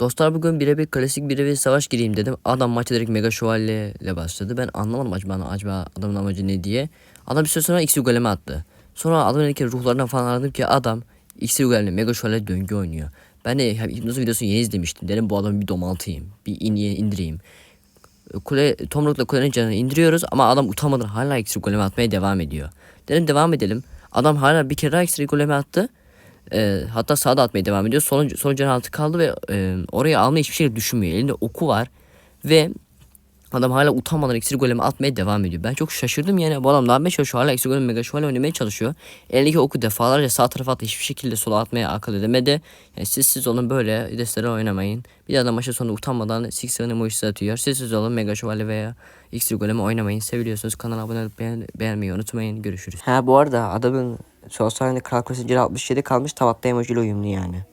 Dostlar bugün birebir klasik birebir savaş gireyim dedim. Adam maça direkt mega şövalye ile başladı. Ben anlamadım acaba, acaba adamın amacı ne diye. Adam bir süre sonra iksir golemi attı. Sonra adamın elindeki ruhlarından falan anladım ki adam iksir golemle mega şövalye döngü oynuyor. Ben de hipnoz videosunu yeni izlemiştim. Dedim bu adamı bir domaltayım. Bir in, indireyim. Kule, Tomruk'la kulenin canını indiriyoruz ama adam utanmadan hala iksir golemi atmaya devam ediyor. Dedim devam edelim. Adam hala bir kere daha iksir golemi attı. Ee, hatta sağda atmaya devam ediyor. Sonuncu, son canı altı kaldı ve e, oraya almayı hiçbir şey düşünmüyor. Elinde oku var ve adam hala utanmadan iksir golemi atmaya devam ediyor. Ben çok şaşırdım yani bu adam ne yapmaya çalışıyor? Hala iksir golemi mega şövalye oynamaya çalışıyor. Elindeki oku defalarca sağ tarafa attı. Hiçbir şekilde sola atmaya akıl edemedi. Yani siz siz olun böyle destere oynamayın. Bir adam maçın sonunda utanmadan Sixer'ın emojisi atıyor. Siz siz olun mega şövalye veya iksir golemi oynamayın. Seviliyorsunuz. Kanala abone olup beğen, beğenmeyi unutmayın. Görüşürüz. Ha bu arada adamın sosyal halinde Kral Zinciri 67 kalmış. Tavatta emojiyle uyumlu yani.